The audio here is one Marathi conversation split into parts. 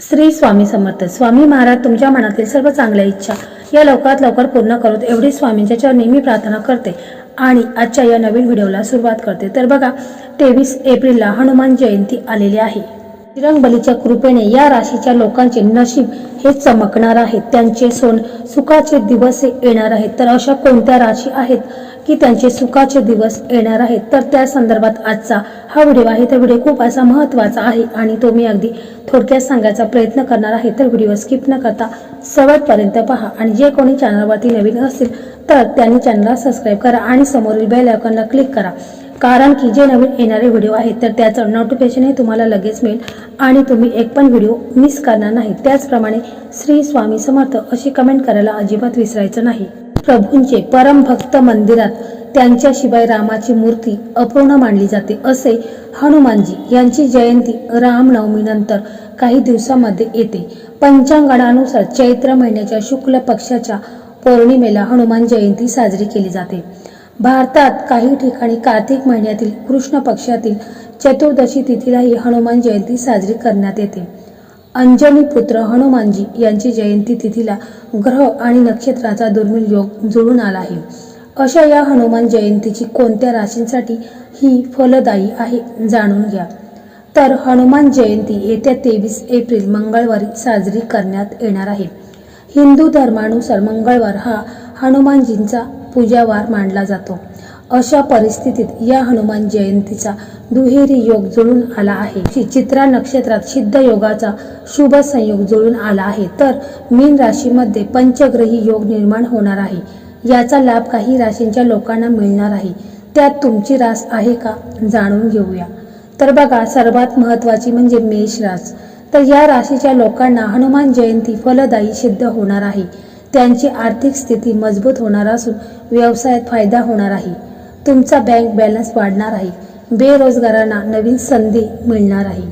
श्री स्वामी समर्थ. स्वामी महाराज तुमच्या मनातील सर्व चांगल्या इच्छा या लवकरात लवकर पूर्ण करूत एवढी स्वामींच्या चरणी नेहमी प्रार्थना करते आणि आजच्या या नवीन व्हिडिओला सुरुवात करते. तर बघा तेवीस एप्रिलला हनुमान जयंती आलेली आहे. बलीच्या कृपेने या राशीच्या लोकांचे नशीब हे चमकणार आहे. त्यांचे सोन सुखाचे दिवस हे येणार आहेत. तर अशा कोणत्या राशी आहेत की त्यांचे सुखाचे दिवस येणार आहेत? तर त्या संदर्भात आजचा हा व्हिडिओ आहे. तर व्हिडिओ खूप असा महत्त्वाचा आहे आणि तो मी अगदी थोडक्यात सांगायचा प्रयत्न करणार आहे. तर व्हिडिओ स्किप न करता शेवटपर्यंत पहा. आणि जे कोणी चॅनलवरती नवीन असतील तर त्यांनी चॅनलला सबस्क्राईब करा आणि समोरील बेल आयकॉनला क्लिक करा. कारण की जे नवीन येणारे व्हिडिओ आहेत तर त्याचं नोटिफिकेशनही तुम्हाला लगेच मिळेल आणि तुम्ही एक पण व्हिडिओ मिस करणार नाही. त्याचप्रमाणे श्री स्वामी समर्थ अशी कमेंट करायला अजिबात विसरायचं नाही. प्रभूंचे परमभक्त मंदिरात त्यांच्याशिवाय रामाची मूर्ती अपूर्ण मानली जाते असे हनुमानजी यांची जयंती रामनवमीनंतर काही दिवसामध्ये येते. पंचांगणानुसार चैत्र महिन्याच्या शुक्ल पक्षाच्या पौर्णिमेला हनुमान जयंती साजरी केली जाते. भारतात काही ठिकाणी कार्तिक महिन्यातील कृष्ण पक्षातील चतुर्दशी तिथीलाही हनुमान जयंती साजरी करण्यात येते. अंजनी पुत्र हनुमानजी यांची जयंती तिथीला ग्रह आणि नक्षत्राचा दुर्मिळ योग जुळून आला आहे. अशा या हनुमान जयंतीची कोणत्या राशींसाठी ही फलदायी आहे जाणून घ्या. तर हनुमान जयंती येत्या तेवीस एप्रिल मंगळवारी साजरी करण्यात येणार आहे. हिंदू धर्मानुसार मंगळवार हा हनुमानजींचा पूजावार मानला जातो. अशा परिस्थितीत या हनुमान जयंतीचा दुहेरी योग जुळून आला आहे. चित्रा नक्षत्रात सिद्ध योगाचा शुभ संयोग जुळून आला आहे. तर मीन राशीमध्ये पंचग्रही योग निर्माण होणार आहे. याचा लाभ काही राशींच्या लोकांना मिळणार आहे. त्यात तुमची रास आहे का जाणून घेऊया. तर बघा सर्वात महत्वाची म्हणजे मेष रास. तर या राशीच्या लोकांना हनुमान जयंती फलदायी सिद्ध होणार आहे. त्यांची आर्थिक स्थिती मजबूत होणार असून व्यवसायात फायदा होणार आहे. तुमचा बँक बॅलन्स वाढणार आहे. बेरोजगारांना नवीन संधी मिळणार आहे.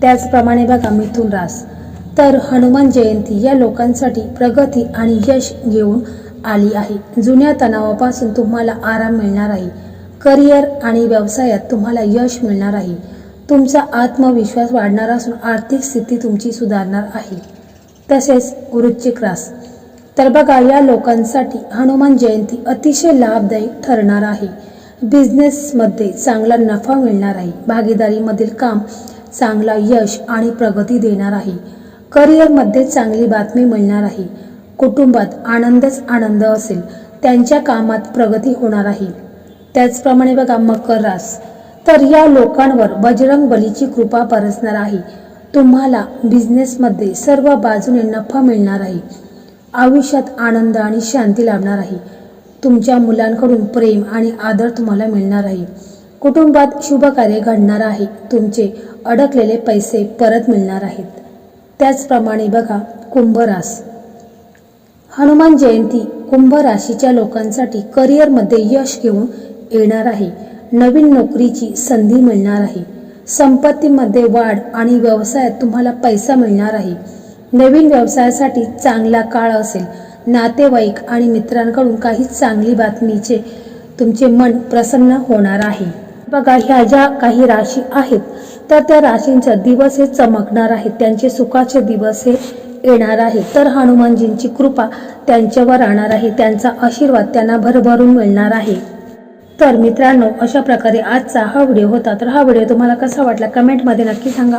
त्याचप्रमाणे बघा मिथुन रास तर हनुमान जयंती या लोकांसाठी प्रगती आणि यश घेऊन आली आहे. जुन्या तणावापासून तुम्हाला आराम मिळणार आहे. करिअर आणि व्यवसायात तुम्हाला यश मिळणार आहे. तुमचा आत्मविश्वास वाढणार असून आर्थिक स्थिती तुमची सुधारणार आहे. तसेच वृश्चिक रास तर बघा या लोकांसाठी हनुमान जयंती अतिशय लाभदायक ठरणार आहे. बिझनेसमध्ये चांगला नफा मिळणार आहे. भागीदारीमधील काम चांगला यश आणि प्रगती देणार आहे. करिअरमध्ये चांगली बातमी मिळणार आहे. कुटुंबात आनंदच आनंद असेल. त्यांच्या कामात प्रगती होणार आहे. त्याचप्रमाणे बघा मकर रास. तर या लोकांवर बजरंग बलीची कृपा परसणार आहे. तुम्हाला बिझनेसमध्ये सर्व बाजूने नफा मिळणार आहे. आयुष्यात आनंद आणि शांती लाभणार आहे. तुमच्या मुलांकडून प्रेम आणि आदर तुम्हाला मिळणार आहे. कुटुंबात शुभ कार्य घडणार आहे. तुमचे अडकलेले पैसे परत मिळणार आहेत. त्याचप्रमाणे बघा कुंभरास. हनुमान जयंती कुंभ राशीच्या लोकांसाठी करिअरमध्ये यश घेऊन येणार आहे. नवीन नोकरीची संधी मिळणार आहे. संपत्तीमध्ये वाढ आणि व्यवसायात तुम्हाला पैसा मिळणार आहे. नवीन व्यवसायासाठी चांगला काळ असेल. नातेवाईक आणि मित्रांकडून काही चांगली बातमीचे तुमचे मन प्रसन्न होणार आहे. बघा ह्या ज्या काही राशी आहेत तर त्या राशींचा दिवस हे चमकणार आहेत त्यांचे सुखाचे दिवस हे येणार आहे. तर हनुमानजींची कृपा त्यांच्यावर राहणार आहे. त्यांचा आशीर्वाद त्यांना भरभरून मिळणार आहे. तर मित्रांनो अशा प्रकारे आजचा हा व्हिडिओ होता. तर हा व्हिडिओ तुम्हाला कसा वाटला? कमेंटमध्ये नक्की सांगा.